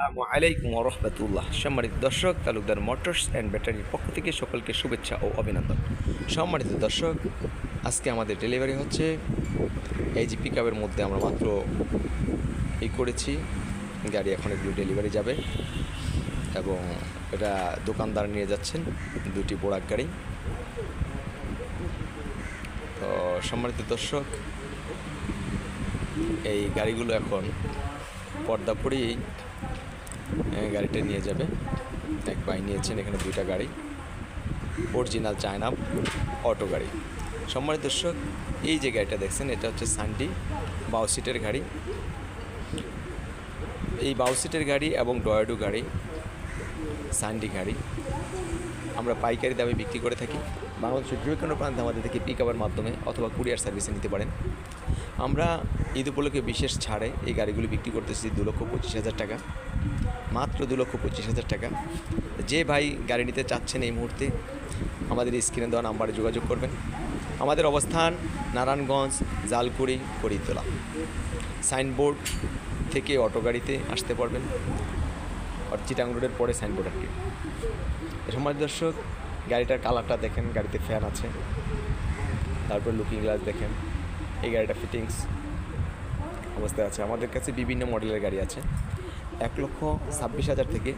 আসসালামু আলাইকুম রহমতুল্লাহ। সম্মানিত দর্শক তালুকদার মোটরস অ্যান্ড ব্যাটারির পক্ষ থেকে সকলকে শুভেচ্ছা ও অভিনন্দন। সম্মানিত দর্শক আজকে আমাদের ডেলিভারি হচ্ছে এই যে পিক মধ্যে আমরা মাত্র ই করেছি গাড়ি এখন এগুলো ডেলিভারি যাবে এবং এটা দোকানদার নিয়ে যাচ্ছেন দুটি বোড়াক গাড়ি। তো সম্মানিত দর্শক এই গাড়িগুলো এখন পর্দা এ, গাড়িটা নিয়ে যাবে। এক ভাই নিয়েছেন এখানে দুইটা গাড়ি। অরিজিনাল চায়না অটো গাড়ি। সম্মানিত দর্শক, এই যে গাড়িটা দেখছেন, এটা হচ্ছে সানডি বাউ সিটের গাড়ি। এই বাউ সিটের গাড়ি এবং ডয়াডু গাড়ি সানডি গাড়ি। আমরা পাইকারি দামে বিক্রি করে থাকি। বাংলাদেশের যে কোনো প্রান্তে আমাদের থেকে পিক আপের মাধ্যমে অথবা কুরিয়ার সার্ভিসে নিতে পারেন। আমরা ঈদ উপলক্ষে বিশেষ ছাড়ে এই গাড়িগুলি বিক্রি করতেছি দু লক্ষ পঁচিশ হাজার টাকা। মাত্র দু লক্ষ পঁচিশ হাজার টাকা। যে ভাই গাড়ি নিতে চাচ্ছেন এই মুহূর্তে আমাদের স্ক্রিনে দেওয়া নাম্বারে যোগাযোগ করবেন। আমাদের অবস্থান নারায়ণগঞ্জ, জালকুড়ি, করিতলা। সাইনবোর্ড থেকে অটো গাড়িতে আসতে পারবেন। চিটাং রোডের পরে সাইনবোর্ড আর কি। সমাজ দর্শক, গাড়িটার কালারটা দেখেন, গাড়িতে ফ্যান আছে। তারপর লুকিং গ্লাস দেখেন, এই গাড়িটা ফিটিংস অবস্থায় আছে। আমাদের কাছে বিভিন্ন মডেলের গাড়ি আছে। এক লক্ষ ছাব্বিশ হাজার থেকে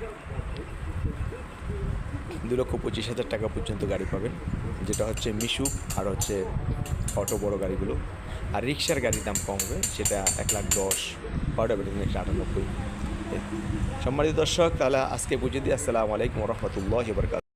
দু লক্ষ পঁচিশ হাজার টাকা পর্যন্ত গাড়ি পাবেন। যেটা হচ্ছে মিশু আর হচ্ছে অটো বড় গাড়িগুলো। আর রিক্সার গাড়ির দাম কম হবে, সেটা এক লাখ দশ বেতন একশো আটানব্বই। সম্মানিত দর্শক তাহলে আজকে বুঝে দিই আসসালামু আলাইকুম রহমতুল্লাহ বরকাত